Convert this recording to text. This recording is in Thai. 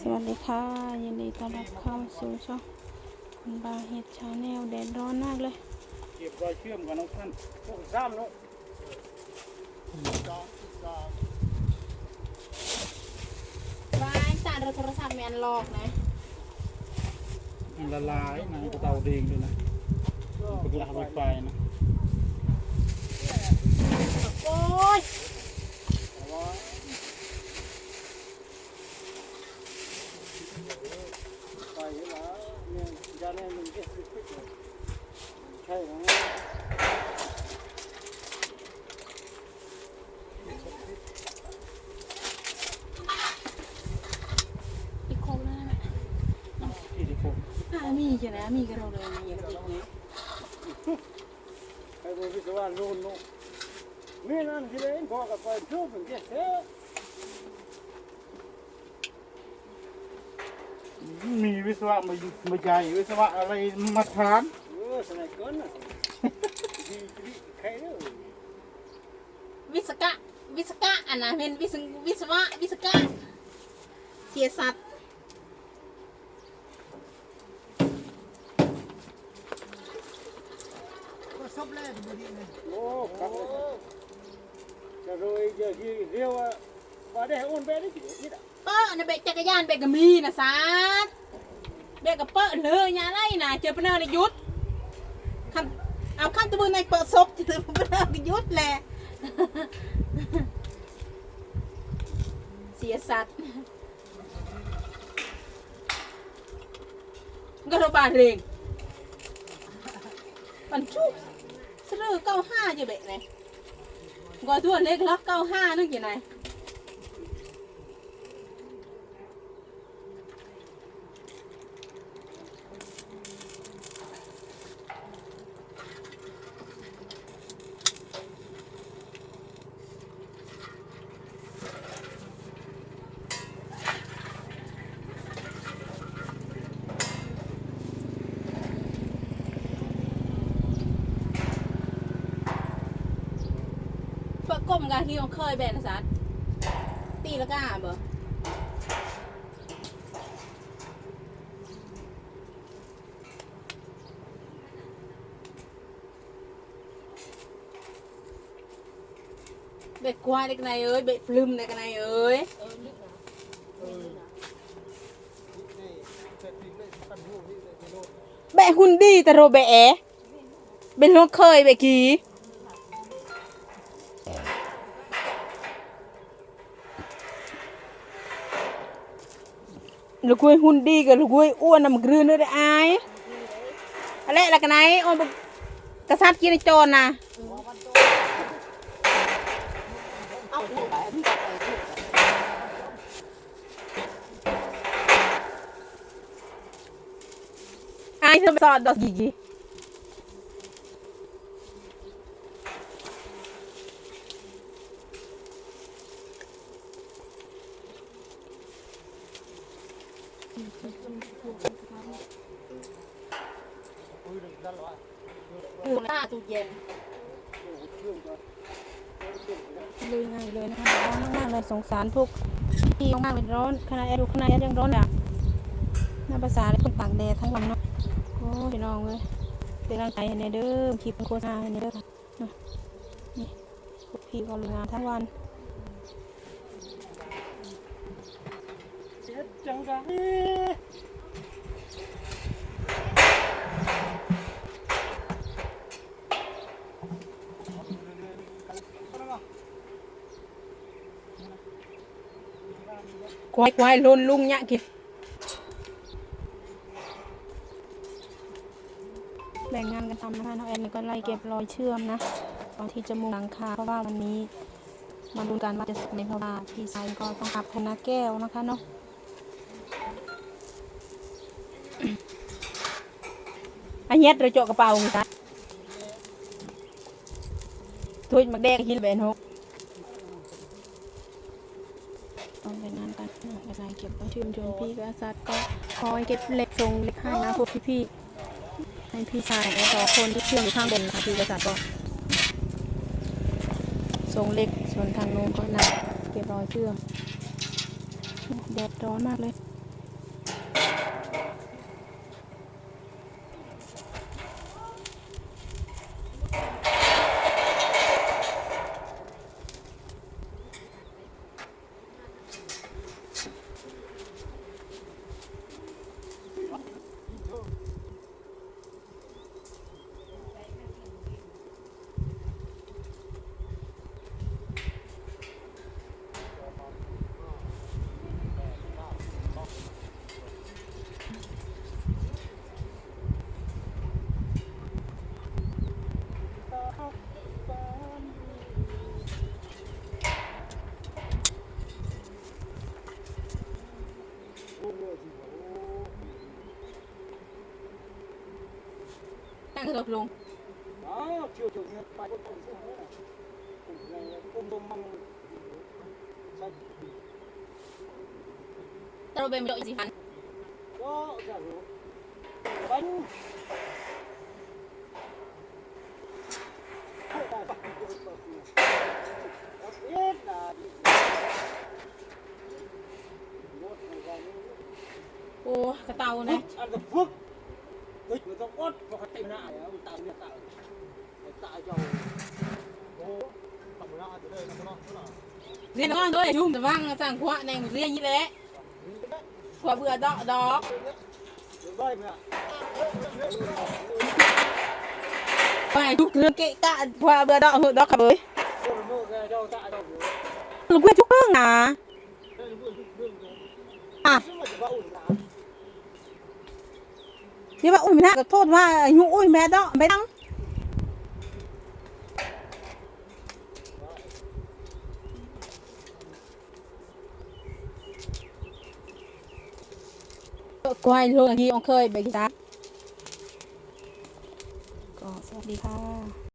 สวัสดีค่ะ ยินดีต้อนรับเข้าสู่ช่องคุณบาเฮ็ดชาแนลแดดร้อนมากเลย เก็บรอยเชื่อมกับน้องท่านพวกซ้ำเนาะร้ายสารโทรศัพท์แมนหลอกนะมันละลายนะกระเตาเดงด้วยนะเป็นรางไฟไฟนะโอ้ย ไปแล้วเนี่ยยาแน่มึงก็ใช่ไหม อีกคนแล้วนะที่ที่ผมอ่ามีอยู่นะมีกระโดดเลยมีกระโดดเลยใครเป็นวิศวะรุ่นนู้นมีนั่นที่เลยบอกกับไปช่วยเป็นเจ๊เส มีวิศวะมามาใจวิศวะอะไรมาทานเออสมัยก่อนนะดีดีใครเนี่ยวิศกะวิศกะอันนะเป็นวิศวิศวะวิศกะเสียสัตว์โอ้ครับจะรวยเยอะที่เรียกว่าว่าได้อ้วนไปได้กี่นี่อะ เปิ้ลนะเบกจักรยานเบกก็มีนะสัตว์เบกกับเปิ้ลเลยอย่าไรนะเจอปนเนอร์นยุทธคำเอาข้ามตะบือในเปิดซบจะถือปนเนอร์นยุทธแหละเสียสัตว์กระบาดเรงปันชุบสลือเก้าห้าจะเบะไหนกอทั่วเล็กล็อกเก้าห้านึกยังไง ก้มกันที่เราเคยแบนนะสัตว์ตีแล้วก็อ่านบ่เบ็ดควายเด็กนายเอ้ยเบ็ดปลึมเด็กนายเอ้ยแบะหุ่นดีแต่โรแบะเป็ดนรถเคยเบกี้ลูกกุ้ លោកគួយហ៊ុនឌីក៏លោកគួយអូនណាមករឿននេះដែរអាយអលេលក្ខណៃអូនកសាត់ជាចរណាអាយខ្ញុំសអត់ដល់ជីជី อายเธอไปสอนดอกกี่กี่ตู้หน้าตู้เย็นเลยง่ายเลยนะคะร้อนมากๆเลยสงสารพวกที่มากๆเลยร้อนขนาดแอร์ดูขนาดแอร์ยังร้อนอะหน่าภาษาเลยคนตากแดดทั้งวันเนาะโอ้พี่น้องเลยเป็นกำลังใจให้ในเด้อคลิปโฆษณาในเด้อค่ะเนาะนี่พวกพี่ก็ลุยงานทั้งวัน จ็ดจังกันควายควายลุนลุงเนี่ยกินแบ่งงานกันทำนะคะน้องแอนก็ไล่เก็บรอยเชื่อมนะตอนที่จะมุงหลังคาเพราะว่าวันนี้มาดูกันว่าจะเสร็จไหมเพราะว่าพี่ชายก็ต้องขับพนาแก้วนะคะเนาะ อันเฮ็ดเราเจาะกระเป๋าไงจ๊ะทุยมักแดงหินแบนหกต้องไปงานกันอะไปงานเก็บไว้ชื่นชมพี่กับสัตว์ก็คอยเก็บเหล็กทรงเหล็กให้นะพวกพี่ๆให้พี่ชายและสอคนที่เชื่อมอยู่ข้างบนนะคะพี่กับอาสัตว์ก็ทรงเหล็กส่วนทางโน้นก็นักเก็บรอยเชื่อมแดดร้อนมากเลย คือเราลงอ๋อ chiều chiều nhật phải có cùng xuống nữa cùng này cùng đồng măng xanh แต่เราเป็นไม่ได้อีกสิพัน có giả dụ bánh Không phải bắt được được được. Đặc biệt là một ngày vào như โอ้กระเตานะ ăn được phước Địch người ta quất vào cái tay nạ ông tạo như tạo Để tạo cho Ô, tổng ra từ đây là nó nó là เรียนก้อนด้วยชุ่มแต่ว่างสั่งขวาแนงเรียนยี่แหละขวาเบื่อดอกดอก Rồi bay mẹ ไปทุกเรื่องเกะกะขวาเบื่อดอกดอกขับเลย Cô là mơ ra đâu tạo đâu ลูกเว้ยทุกเรื่องนะ ที่ว่าอุ้ยไม่น่าก็โทษว่าอายุอุ้ยแม่ดอกไม่ดังกวายลงที่องเคยไปกีตาก็สวัสดีค่ะ